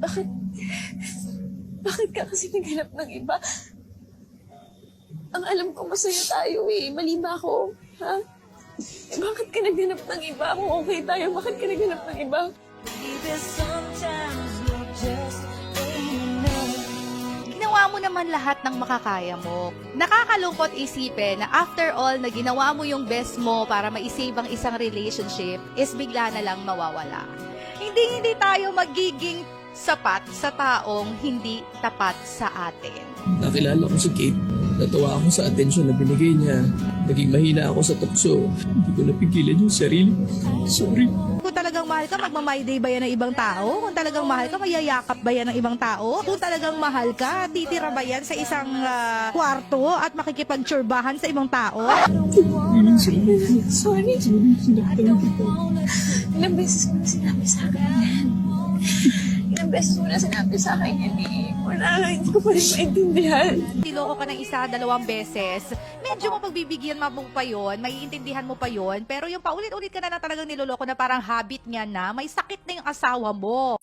Bakit? Bakit ka kasi naghanap ng iba? Ang alam ko masaya tayo eh. Mali ba ako? Ha? Eh, bakit ka naghanap ng iba? Kung okay tayo, bakit ka naghanap ng iba? Ginawa mo naman lahat ng makakaya mo. Nakakalungkot isipin na after all na ginawa mo yung best mo para ma-save ang isang relationship is bigla na lang mawawala. Hindi hindi tayo magiging sapat sa taong hindi tapat sa atin. Nakilala ko si Kate. Natawa ako sa atensyon na binigay niya. Naging mahina ako sa tukso. Hindi ko napigilan yung sarili. Sorry. Kung talagang mahal ka, magmamay day ba yan ng ibang tao? Kung talagang mahal ka, mayayakap ba yan ng ibang tao? Kung talagang mahal ka, titira ba yan sa isang ah, kwarto at makikipagtsurbahan sa ibang tao? Sorry. Sorry. Ilang beses ko na sinabi sa akin yan. Beses ko na sinabi sa akin yan eh. Wala, hindi ko pa rin maintindihan. Niloko ka ng isa, dalawang beses, medyo mapagbibigyan mo pa yun, maiintindihan mo pa yun, pero yung paulit-ulit ka na na talagang niloloko na parang habit niya na, may sakit na yung asawa mo.